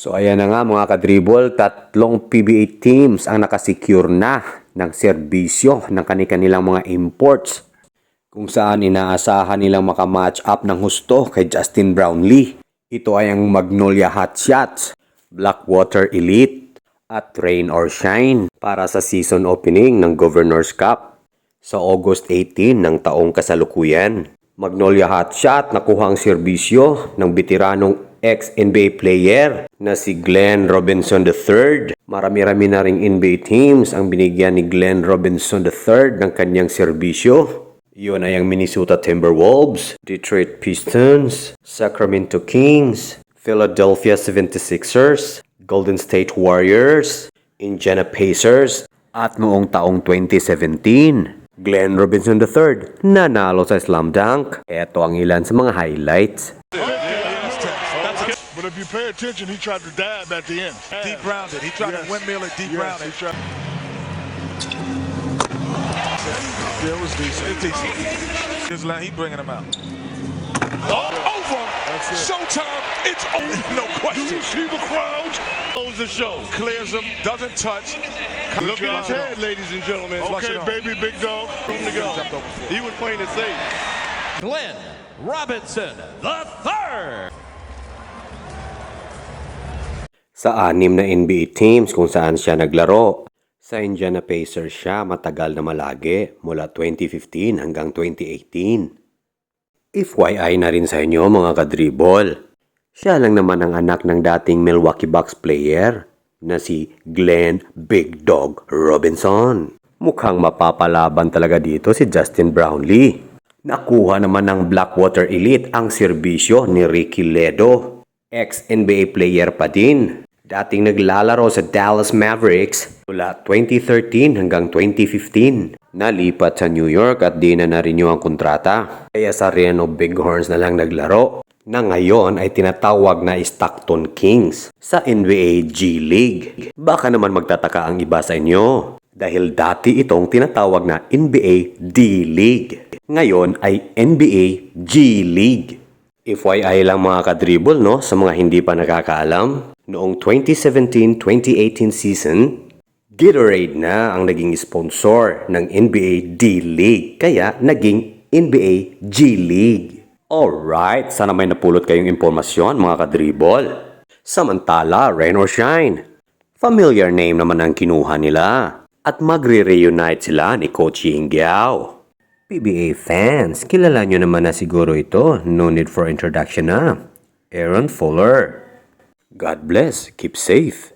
So ayan na nga mga kadribble, tatlong PBA teams ang nakasecure na ng serbisyo ng kanilang mga imports kung saan inaasahan nilang makamatch up ng husto kay Justin Brownlee. Ito ay ang Magnolia Hot Shots, Blackwater Elite, at Rain or Shine para sa season opening ng Governor's Cup sa August 18 ng taong kasalukuyan. Magnolia Hot Shot nakuha ang serbisyo ng bitiranong ex-NBA player na si Glenn Robinson III. Marami-rami na ring NBA teams ang binigyan ni Glenn Robinson III ng kanyang serbisyo. Iyon ay ang Minnesota Timberwolves, Detroit Pistons, Sacramento Kings, Philadelphia 76ers, Golden State Warriors, Indiana Pacers, at noong taong 2017, Glenn Robinson III nanalo sa slam dunk. Ito ang ilan sa mga highlights. But if you pay attention, he tried to dab at the end. Deep rounded. He tried Yes. to windmill it deep Yes, rounded. he tried. Yeah, it was decent. It's decent. His line, he bringing him out. Oh, over. it. Showtime. It's over. No Do question. you see the crowd? Close the show. Clears him, doesn't touch. Look at his head, ladies and gentlemen. Okay, baby, big dog. Room to go. Jumped over before. He was playing it safe. Glenn Robinson the third. Sa anim na NBA teams kung saan siya naglaro, sa Indiana Pacers siya matagal na malagi mula 2015 hanggang 2018. FYI na rin sa inyo mga kadribol. Siya lang naman ang anak ng dating Milwaukee Bucks player na si Glenn Big Dog Robinson. Mukhang mapapalaban talaga dito si Justin Brownlee. Nakuha naman ng Blackwater Elite ang serbisyo ni Ricky Ledo. Ex-NBA player pa din. Dating naglalaro sa Dallas Mavericks mula 2013 hanggang 2015. Nalipat sa New York at di na na-renew ang kontrata. Kaya sa Reno Bighorns na lang naglaro na ngayon ay tinatawag na Stockton Kings sa NBA G League. Baka naman magtataka ang iba sa inyo dahil dati itong tinatawag na NBA D League. Ngayon ay NBA G League. FYI lang mga kadribble no sa mga hindi pa nakakaalam. Noong 2017-2018 season, Gatorade na ang naging sponsor ng NBA D League kaya naging NBA G League. Alright, sana may napulot kayong impormasyon mga kadribol. Samantala, Rain or Shine. Familiar name naman ang kinuha nila at magre-reunite sila ni Coach Ying Giao. PBA fans, kilala nyo naman na siguro ito. No need for introduction na. Aaron Fuller. God bless. Keep safe.